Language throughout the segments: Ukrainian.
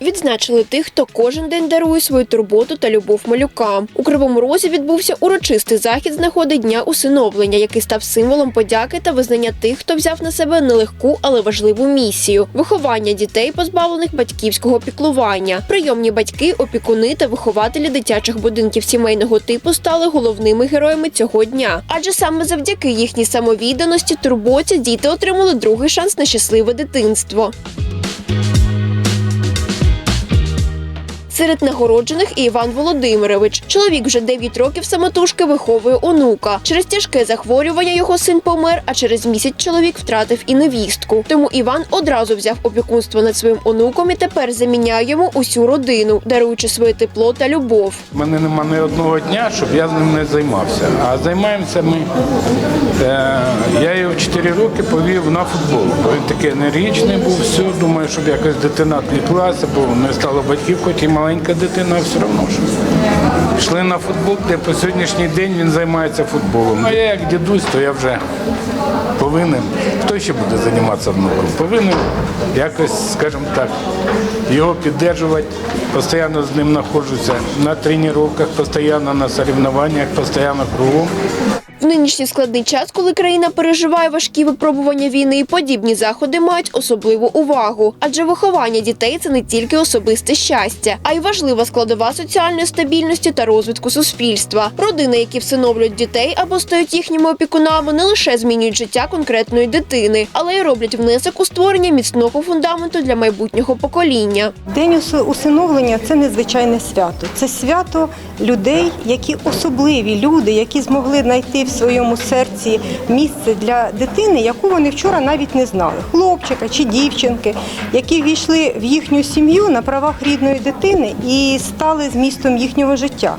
Відзначили тих, хто кожен день дарує свою турботу та любов малюкам. У Кривому Розі відбувся урочистий захід з нагоди дня усиновлення, який став символом подяки та визнання тих, хто взяв на себе нелегку, але важливу місію виховання дітей, позбавлених батьківського піклування. Прийомні батьки, опікуни та вихователі дитячих будинків сімейного типу стали головними героями цього дня. Адже саме завдяки їхній самовідданості, турботі діти отримали другий шанс на щасливе дитинство. Серед нагороджених і Іван Володимирович. Чоловік вже 9 років самотужки виховує онука. Через тяжке захворювання його син помер, а через місяць чоловік втратив і невістку. Тому Іван одразу взяв опікунство над своїм онуком і тепер заміняє йому усю родину, даруючи своє тепло та любов. У мене нема ні одного дня, щоб я з ним не займався. А займаємося ми. Е, я його 4 роки повів на футбол. Бо Він такий енергічний був, все. Думаю, щоб якось дитина відвлеклася, бо не стало батьків, хоч і маленька дитина, все одно що. Пішли на футбол, де по сьогоднішній день він займається футболом. А я як дідусь, то я вже повинен. Хто ще буде займатися внуком? Повинен якось, скажімо так, його підтримувати. Постійно з ним знаходжуся на тренуваннях, постійно на соревнованнях, постійно кругом. В нинішній складний час, коли країна переживає важкі випробування війни, подібні заходи мають особливу увагу. Адже виховання дітей це не тільки особисте щастя, а й важлива складова соціальної стабільності та розвитку суспільства. Родини, які всиновлюють дітей або стають їхніми опікунами, не лише змінюють життя конкретної дитини, але й роблять внесок у створення міцного фундаменту для майбутнього покоління. День усиновлення це незвичайне свято. Це свято людей, які особливі люди, які змогли знайти в своєму серці місце для дитини, яку вони вчора навіть не знали. Хлопчика чи дівчинки, які війшли в їхню сім'ю на правах рідної дитини і стали змістом їхнього життя.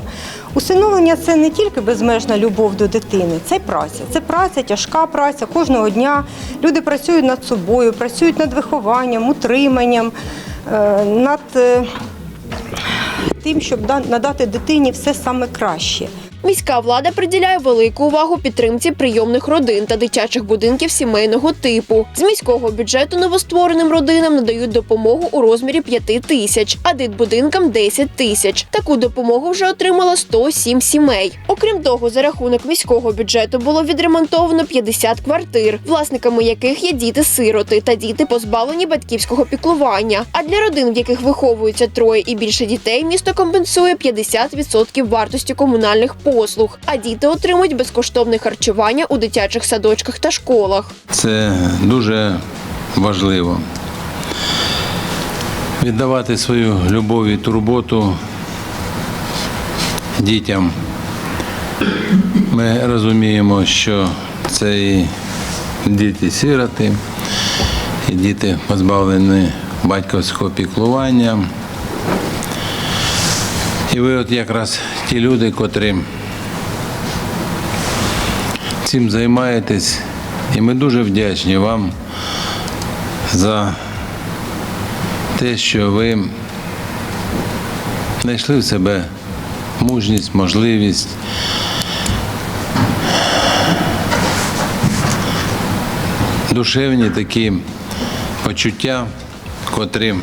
Усиновлення це не тільки безмежна любов до дитини, це праця. Це праця, тяжка праця кожного дня. Люди працюють над собою, працюють над вихованням, утриманням, е, над е, тим, щоб надати дитині все саме краще. Міська влада приділяє велику увагу підтримці прийомних родин та дитячих будинків сімейного типу. З міського бюджету новоствореним родинам надають допомогу у розмірі 5 тисяч, а дитбудинкам 10 тисяч. Таку допомогу вже отримала 107 сімей. Окрім того, за рахунок міського бюджету було відремонтовано 50 квартир, власниками яких є діти-сироти та діти, позбавлені батьківського піклування. А для родин, в яких виховуються троє і більше дітей, місто компенсує 50% вартості комунальних послуг, а діти отримують безкоштовне харчування у дитячих садочках та школах. Це дуже важливо. Віддавати свою любов і турботу дітям. Ми розуміємо, що це і діти-сироти, і діти позбавлені батьківського піклування. І ви от якраз ті люди, котрі цим займаєтесь, і ми дуже вдячні вам за те, що ви знайшли в себе мужність, можливість. Душевні такі почуття, котрі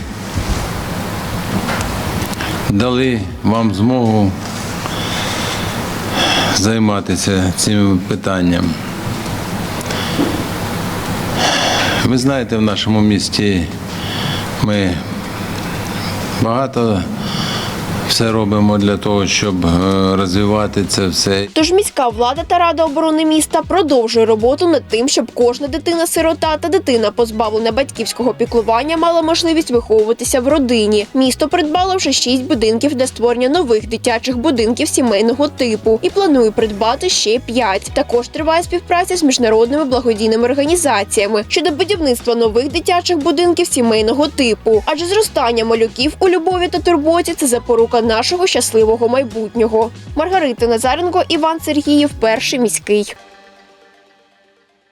дали вам змогу займатися цим питанням. Ви знаєте, в нашому місті ми багато все робимо для того, щоб е, розвивати це все. Тож міська влада та рада оборони міста продовжує роботу над тим, щоб кожна дитина-сирота та дитина, позбавлена батьківського піклування, мала можливість виховуватися в родині. Місто придбало вже шість будинків для створення нових дитячих будинків сімейного типу і планує придбати ще п'ять. Також триває співпраця з міжнародними благодійними організаціями щодо будівництва нових дитячих будинків сімейного типу. Адже зростання малюків у любові та турботі це запорука нашого щасливого майбутнього. Маргарита Назаренко, Іван Сергіїв, перший міський.